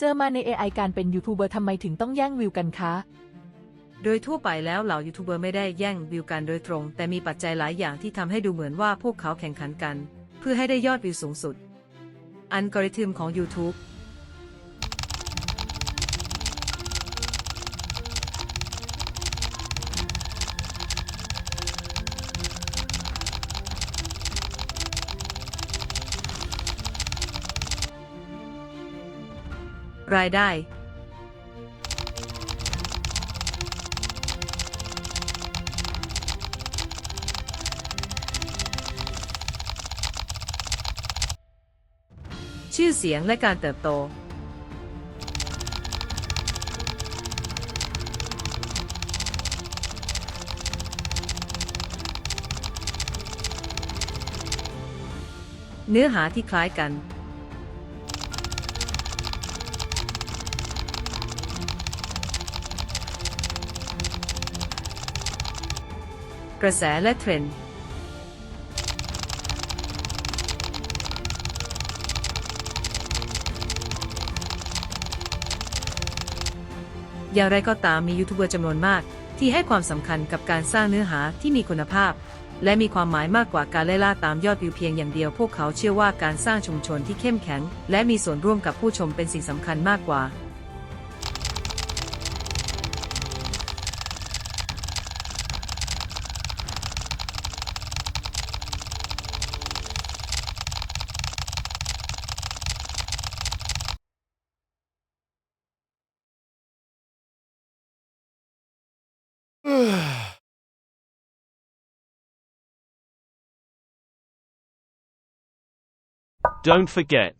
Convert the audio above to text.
เจอมาใน AI การเป็นยูทูบเบอร์ทำไมถึงต้องแย่งวิวกันคะ โดยทั่วไปแล้วเหล่ายูทูบเบอร์ไม่ได้แย่งวิวกันโดยตรง แต่มีปัจจัยหลายอย่างที่ทำให้ดูเหมือนว่าพวกเขาแข่งขันกัน เพื่อให้ได้ยอดวิวสูงสุด อัลกอริทึมของ YouTube รายได้ ชื่อเสียงและการเติบโต เนื้อหาที่คล้ายกัน กระแสและเทรนด์อย่างไรก็ตามมียูทูบเบอร์จำนวนมาก ที่ให้ความสำคัญกับการสร้างเนื้อหาที่มีคุณภาพ และมีความหมายมากกว่าการไล่ล่าตามยอดวิวเพียงอย่างเดียว พวกเขาเชื่อว่าการสร้างชุมชนที่เข้มแข็ง และมีส่วนร่วมกับผู้ชมเป็นสิ่งสำคัญมากกว่า Don't forget.